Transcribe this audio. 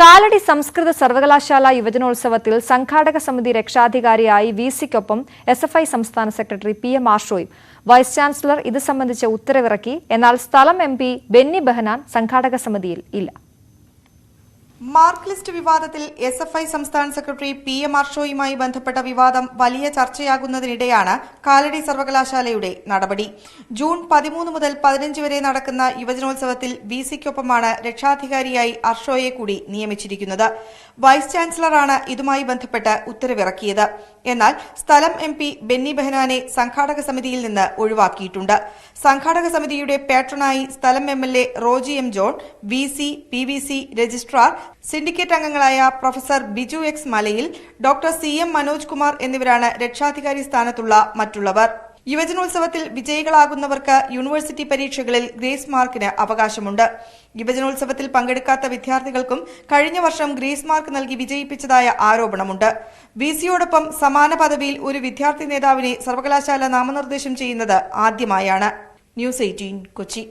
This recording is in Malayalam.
കാലടി സംസ്കൃത സർവകലാശാല യുവജനോത്സവത്തിൽ സംഘാടക സമിതി രക്ഷാധികാരിയായി വി സിക്കൊപ്പം എസ് എഫ് ഐ സംസ്ഥാന സെക്രട്ടറി പി എം ആഷോയും വൈസ് ചാൻസലർ ഇത് സംബന്ധിച്ച ഉത്തരവിറക്കി എന്നാൽ സ്ഥലം എം ബെന്നി ബെഹനാൻ സംഘാടക സമിതിയിൽ ഇല്ല. മാർക്ക് ലിസ്റ്റ് വിവാദത്തിൽ എസ് എഫ് ഐ സംസ്ഥാന സെക്രട്ടറി പി എം ആർഷോയുമായി ബന്ധപ്പെട്ട വിവാദം വലിയ ചർച്ചയാകുന്നതിനിടെയാണ് കാലടി സർവകലാശാലയുടെ നടപടി. ജൂൺ പതിമൂന്ന് മുതൽ പതിനഞ്ച് വരെ നടക്കുന്ന യുവജനോത്സവത്തിൽ വി സിക്കൊപ്പമാണ് രക്ഷാധികാരിയായി അർഷോയെ കൂടി നിയമിച്ചിരിക്കുന്നത്. വൈസ് ചാൻസലറാണ് ഇതുമായി ബന്ധപ്പെട്ട് ഉത്തരവിറക്കിയത്. എന്നാൽ സ്ഥലം എം പി ബെന്നി ബെഹനാനെ സംഘാടക സമിതിയിൽ നിന്ന് ഒഴിവാക്കിയിട്ടുണ്ട്. സംഘാടക സമിതിയുടെ പാട്രണായി സ്ഥലം M L A Roji M John V C P V C registrar syndicate അംഗങ്ങളായ professor Biju X Malayil doctor C M Manoj Kumar എന്നിവരാണ് രക്ഷാധികാരി സ്ഥാനത്തുള്ള മറ്റുള്ളവർ. യുവജനോത്സവത്തിൽ വിജയികളാകുന്നവർക്ക് യൂണിവേഴ്സിറ്റി പരീക്ഷകളിൽ ഗ്രേസ് മാർക്കിന് അവകാശമുണ്ട്. യുവജനോത്സവത്തിൽ പങ്കെടുക്കാത്ത വിദ്യാർത്ഥികൾക്കും കഴിഞ്ഞ വർഷം ഗ്രേസ് മാർക്ക് നൽകി വിജയിപ്പിച്ചതായ ആരോപണമുണ്ട്. വി സിയോടൊപ്പം സമാന പദവിയിൽ ഒരു വിദ്യാർത്ഥി നേതാവിനെ സർവകലാശാല നാമനിർദ്ദേശം ചെയ്യുന്നത് ആദ്യമായാണ്. News eighteen Kochi.